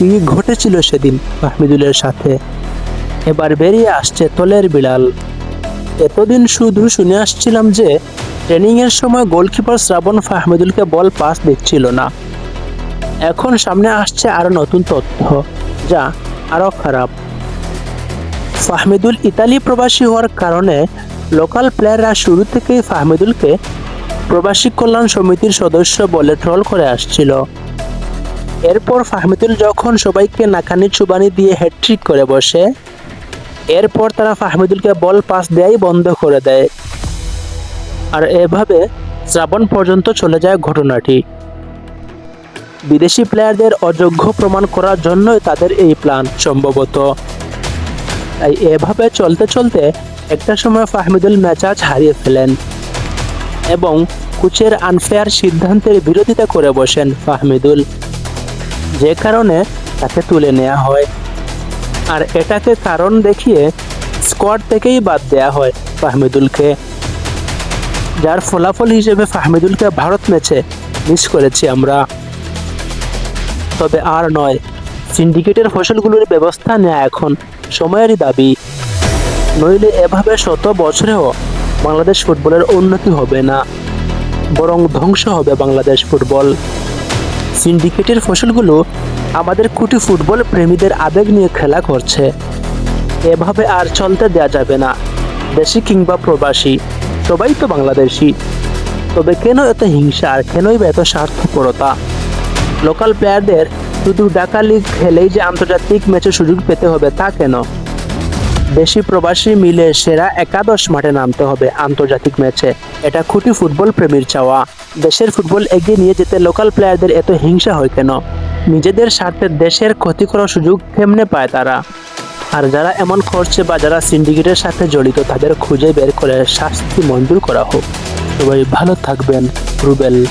কি ঘটেছিল সেদিন মাহমিদুলের সাথে? এবার বেরিয়ে আসছে তলের বিড়াল এতদিন শুধু শুনে আসছিলাম যে, ট্রেনিংয়ের সময় গোলকিপার শ্রাবণ ফাহমিদুলকে বল পাস দিচ্ছিল না। এখন সামনে আসছে আরও নতুন তথ্য। যা আরও খারাপ। ফাহমিদুল ইতালি প্রবাসী হওয়ার কারণে লোকাল প্লেয়াররা শুরু থেকেই ফাহমিদুলকে প্রবাসী কল্যাণ সমিতির সদস্য বলে ট্রল করে আসছিল। এরপর ফাহমিদুল যখন সবাইকে নাকানি চুবানি দিয়ে হ্যাট্রিক করে বসে, এরপর তারা ফাহমিদুলকে বল পাস দেয়াই বন্ধ করে দেয়। আর এভাবে শ্রাবণ পর্যন্ত চলে যায় ঘটনাটি। বিদেশি প্লেয়ারদের অযোগ্য প্রমাণ করার জন্যই তাদের এই প্ল্যান সম্ভবত। তাই এভাবে চলতে চলতে একটা সময় ফাহমিদুল মেজাজ হারিয়ে ফেলেন এবং কোচের আনফেয়ার সিদ্ধান্তের বিরোধিতা করে বসেন ফাহমিদুল। যে কারণে তাকে তুলে নেওয়া হয়। আর এটাকে কারণ দেখিয়ে স্কোয়াড থেকেই বাদ দেওয়া হয় ফাহমিদুলকে। যার ফলাফল হিসেবে ফাহমিদুলকে ভারত ম্যাচে মিস করেছি আমরা। তবে আর নয় সিন্ডিকেটের ফসলগুলোর ব্যবস্থা নেওয়া এখন সময়েরই দাবি। নইলে এভাবে শত বছরেও বাংলাদেশ ফুটবলের উন্নতি হবে না, বরং ধ্বংস হবে বাংলাদেশ ফুটবল। সিন্ডিকেটের ফসলগুলো আমাদের কুটি ফুটবল প্রেমীদের আবেগ নিয়ে খেলা করছে। এভাবে আর চলতে দেয়া যাবে না, দেশি কিংবা প্রবাসী। সবাই তো বাংলাদেশি। তবে কেন এত হিংসা আর কেনই বা এত স্বার্থপরতা? লোকাল প্লেয়ারদের শুধু ঢাকা লিগ খেলেই যে আন্তর্জাতিক ম্যাচে সুযোগ পেতে হবে তা কেন? দেশি প্রবাসী মিলে সেরা একাদশ মাঠে নামতে হবে আন্তর্জাতিক ম্যাচে। এটা খুঁটি ফুটবল প্রেমীর চাওয়া। দেশের ফুটবল এগিয়ে নিয়ে যেতে লোকাল প্লেয়ারদের এত হিংসা হয় কেন? নিজেদের স্বার্থে দেশের ক্ষতি করার সুযোগ কেমনে পায় তারা? আর যারা এমন করছে বা যারা সিন্ডিকেটের সাথে জড়িত, তাদের খুঁজে বের করে শাস্তি মঞ্জুর করা হোক। সবাই ভালো থাকবেন। রুবেল।